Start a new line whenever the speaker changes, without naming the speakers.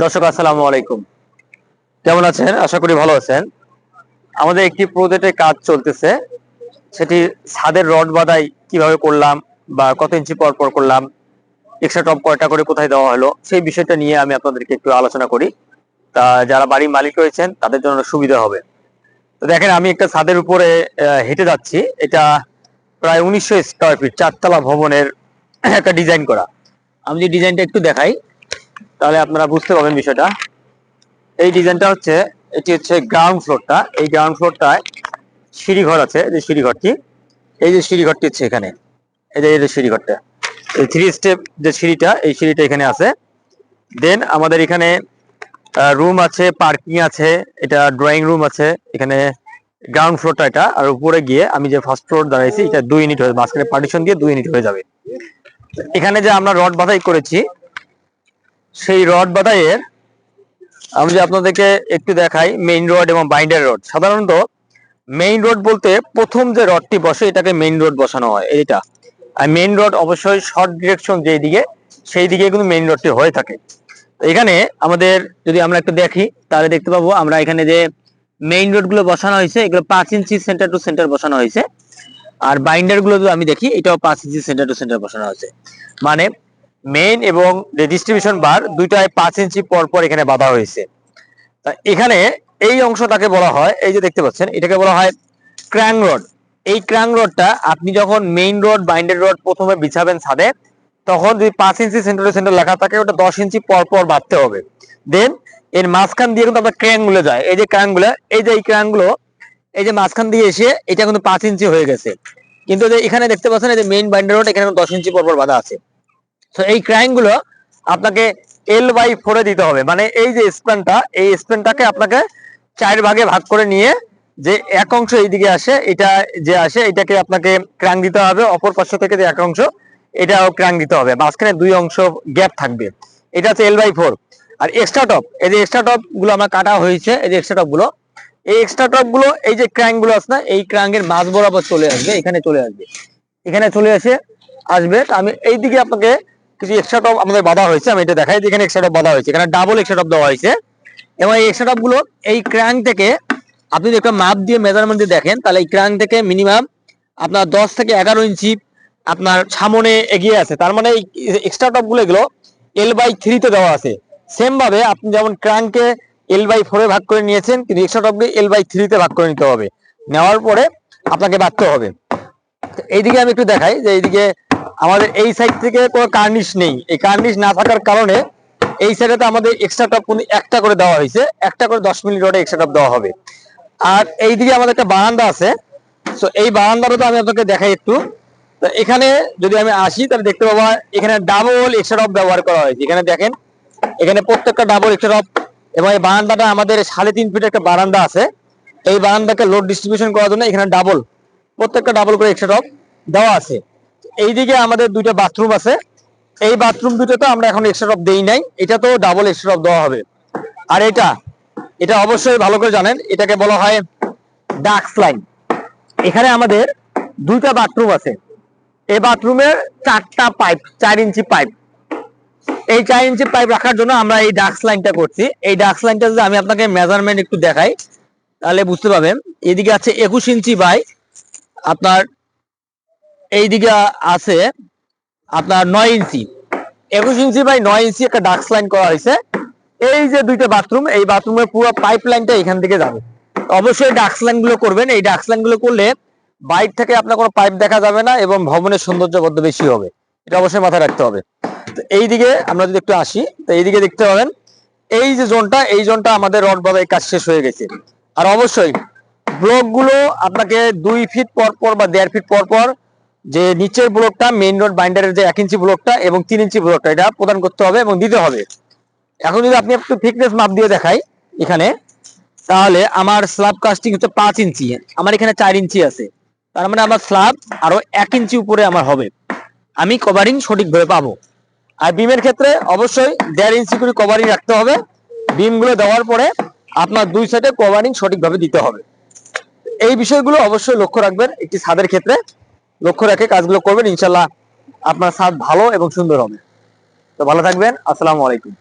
দর্শক, আসসালামু আলাইকুম। কেমন আছেন? আশা করি ভালো আছেন। আমাদের একটি প্রজেক্টে কাজ চলতেছে। সেটি ছাদের রড বাদাই কীভাবে করলাম বা কত ইঞ্চি পর পর করলাম এক্সট্রা টপ কয়টা করে কোথায় দেওয়া হলো, সেই বিষয়টা নিয়ে আমি আপনাদেরকে একটু আলোচনা করি। তা যারা বাড়ির মালিক রয়েছেন, তাদের জন্য সুবিধা হবে। তো দেখেন, আমি একটা ছাদের উপরে হেঁটে যাচ্ছি। এটা প্রায় উনিশশো স্কোয়ার ফিট চারতলা ভবনের একটা ডিজাইন করা। আমি যে ডিজাইনটা একটু দেখাই তাহলে আপনারা বুঝতে পারবেন বিষয়টা। এই ডিজাইনটা হচ্ছে, এটি হচ্ছে গ্রাউন্ড ফ্লোরটা এই গ্রাউন্ড ফ্লোরটায় সিঁড়িঘর আছে যে সিঁড়িঘরটি। এই যে সিঁড়িঘরটি হচ্ছে এখানে। এই যে এই যে সিঁড়িঘরটা। এই থ্রি স্টেপ যে সিঁড়িটা, এই সিঁড়িটা এখানে আছে। দেন আমাদের এখানে রুম আছে পার্কিং আছে, এটা ড্রয়িং রুম আছে, এখানে গ্রাউন্ড ফ্লোরটা এটা। আর উপরে গিয়ে আমি যে ফার্স্ট ফ্লোর দাঁড়াইছি, এটা দুই ইউনিট হয়ে, মাঝখানে পার্টিশন দিয়ে দুই ইউনিট হয়ে যাবে। এখানে যে আমরা রড বাধাই করেছি সেই রড বাধাইয়ের আমি যে আপনাদেরকে একটু দেখাই মেইন রড এবং বাইন্ডার রড সাধারণত মেইন রড বলতে প্রথম যে রডটি বসে, এটাকে মেইন রড বসানো হয় এইটা আর মেইন রড অবশ্যই শর্ট ডিরেকশন যেই দিকে, সেই দিকে কিন্তু মেইন রডটি হয়ে থাকে। এখানে আমাদের, যদি আমরা একটু দেখি, তাহলে দেখতে পাবো আমরা এখানে যে মেইন রডগুলো বসানো হয়েছে, এগুলো পাঁচ ইঞ্চি সেন্টার টু সেন্টার বসানো হয়েছে। আর বাইন্ডারগুলো যদি আমি দেখি, এটাও পাঁচ ইঞ্চি সেন্টার টু সেন্টার বসানো হয়েছে। মানে মেইন এবং ডিস্ট্রিবিউশন বার দুইটায় পাঁচ ইঞ্চি পর পর এখানে বাঁধা হয়েছে। এখানে এই অংশটাকে বলা হয়, এই যে দেখতে পাচ্ছেন, এটাকে বলা হয় ক্র্যাং রড এই ক্র্যাং রডটা আপনি যখন মেইন রড বাইন্ডেড রড প্রথমে বিছাবেন ছাদে, তখন যদি পাঁচ ইঞ্চি সেন্টার সেন্টার লেখা থাকে, ওটা দশ ইঞ্চি পর পর বাঁধতে হবে। দেন এর মাঝখান দিয়ে কিন্তু আপনার ক্র্যাংগুলো যায় এই যে ক্র্যাংগুলো, এই যে এই ক্র্যাংগুলো, এই যে মাঝখান দিয়ে এসে এটা কিন্তু পাঁচ ইঞ্চি হয়ে গেছে। কিন্তু এখানে দেখতে পাচ্ছেন, এই যে মেইন বাইন্ডার রড এখানে দশ ইঞ্চি পর পর বাঁধা আছে। তো এই ক্রাইংগুলো আপনাকে এল বাই ফোরে দিতে হবে। মানে এই যে স্প্যানটা এই স্প্যানটাকে আপনাকে চার ভাগে ভাগ করে নিয়ে যে এক অংশ এইদিকে আসে, এটা যে আসে, এটাকে আপনাকে ক্রাং দিতে হবে। অপর পার্শ্ব থেকে যে এক অংশ, এটাও ক্রাং দিতে হবে। মাঝখানে দুই অংশ গ্যাপ থাকবে। এটা হচ্ছে এল বাই ফোর আর এক্সট্রা টপ এই যে এক্সট্রা টপগুলো আমার কাটা হয়েছে, এই যে এক্সট্রা টপগুলো, এই এক্সট্রা টপগুলো, এই যে ক্র্যাংগুলো আছে না, এই ক্র্যাং এর মাঝ বরাবর চলে আসবে, এখানে চলে আসবে। এখানে চলে এসে আসবে। আমি এই দিকে আপনাকে কিছু এক্সট্রা টপ আমাদের বাধা হয়েছে, আমি এটা দেখাই, এখানে এক্সট্রা টপ বাধা হয়েছে, এখানে ডাবল এক্সট্রা টপ দেওয়া হয়েছে। এবং এই এক্সট্রা টপগুলো, এই ক্র্যাং থেকে আপনি একটা মাপ দিয়ে মেজারমেন্ট দিয়ে দেখেন, তাহলে এই ক্র্যাং থেকে মিনিমাম আপনার দশ থেকে এগারো ইঞ্চি আপনার সামনে এগিয়ে আছে। তার মানে এই এক্সট্রা টপগুলো এগুলো এল বাই থ্রিতে দেওয়া আছে। সেম ভাবে আপনি যেমন ক্র্যাংকে এল বাই ফোরে ভাগ করে নিয়েছেন, কিন্তু এক্সট্রা টপকে এল বাই থ্রিতে ভাগ করে নিতে হবে। নেওয়ার পরে আপনাকে বাঁধতে হবে। এইদিকে আমি একটু দেখাই যে এইদিকে আমাদের এই সাইড থেকে কোনো কার্নিশ নেই। এই কার্নিশ না থাকার কারণে এই সাইডে আমাদের এক্সট্রা টপ একটা করে দেওয়া হয়েছে। একটা করে দশ মিনিট রোডে এক্সট্রা টপ দেওয়া হবে। আর এইদিকে আমাদের একটা বারান্দা আছে। তো এই বারান্দাটা তো আমি আপনাকে দেখাই একটু। তো এখানে যদি আমি আসি, তাহলে দেখতে পাবো এখানে ডাবল এক্সট্রা টপ ব্যবহার করা হয়েছে। এখানে দেখেন, এখানে প্রত্যেকটা ডাবল এক্সট্রা টপ এবং এই বারান্দাটা আমাদের সাড়ে তিন ফিট একটা বারান্দা আছে। এই বারান্দাকে লোড ডিস্ট্রিবিউশন করার জন্য এখানে ডাবল প্রত্যেকটা ডাবল করে এক্সট্রা টপ দেওয়া আছে। এইদিকে আমাদের দুইটা বাথরুম আছে। এই বাথরুম দুটোতে আমরা এখন এক্সট্রা টপ দেই নাই এটা তো ডাবল এক্সট্রা টপ দেওয়া হবে। আর এটা এটা অবশ্যই ভালো করে জানেন, এটাকে বলা হয় ডাক্স লাইন এখানে আমাদের দুইটা বাথরুম আছে। এই বাথরুমের চারটা পাইপ চার ইঞ্চি পাইপ এই চার ইঞ্চি পাইপ রাখার জন্য আমরা এই ডাক্স লাইনটা করছি। এই ডাক্স লাইনটা যদি আমি আপনাকে মেজারমেন্ট একটু দেখাই, তাহলে বুঝতে পারবেন। এদিকে আছে একুশ ইঞ্চি বাই আপনার এইদিকে আছে আপনার নয় ইঞ্চি। একুশ ইঞ্চি বাই নয় ইঞ্চি একটা ডাক্স লাইন করা হয়েছে। এই যে দুইটা বাথরুম, এই বাথরুমের পুরো পাইপ লাইনটা এখান থেকে যাবে। অবশ্যই ডাক্স লাইনগুলো করবেন। এই ডাক্স লাইনগুলো করলে বাইর থেকে আপনার কোনো পাইপ দেখা যাবে না এবং ভবনের সৌন্দর্য বদ্ধ বেশি হবে। এটা অবশ্যই মাথায় রাখতে হবে। তো এইদিকে আমরা যদি একটু আসি, তো এইদিকে দেখতে পাবেন, এই যে জোনটা, এই জোনটা আমাদের রড বাবাই কাজ শেষ হয়ে গেছে। আর অবশ্যই ব্লকগুলো আপনাকে দুই ফিট পর পর বা দেড় ফিট পর পর যে নিচের ব্লকটা মেইন রোড বাইন্ডারের যে এক ইঞ্চি ব্লকটা এবং তিন ইঞ্চি ব্লকটা এটা প্রদান করতে হবে এবং দিতে হবে। এখন যদি আপনি একটু থিকনেস মাপ দিয়ে দেখাই এখানে, তাহলে আমার স্ল্যাব কাস্টিং হচ্ছে পাঁচ ইঞ্চি আমার এখানে চার ইঞ্চি আছে। তার মানে আমার স্ল্যাব আরও এক ইঞ্চি উপরে আমার হবে। আমি কভারিং সঠিকভাবে পাবো। আর বিমের ক্ষেত্রে অবশ্যই দেড় ইঞ্চি করে কভারিং রাখতে হবে। বিমগুলো দেওয়ার পরে আপনার দুই সাইডে কভারিং সঠিকভাবে দিতে হবে। এই বিষয়গুলো অবশ্যই লক্ষ্য রাখবেন একটি ছাদের ক্ষেত্রে। লক্ষ্য রেখে কাজগুলো করবেন, ইনশাল্লাহ আপনার স্বাদ ভালো এবং সুন্দর হবে। তো ভালো থাকবেন, আসসালামু আলাইকুম।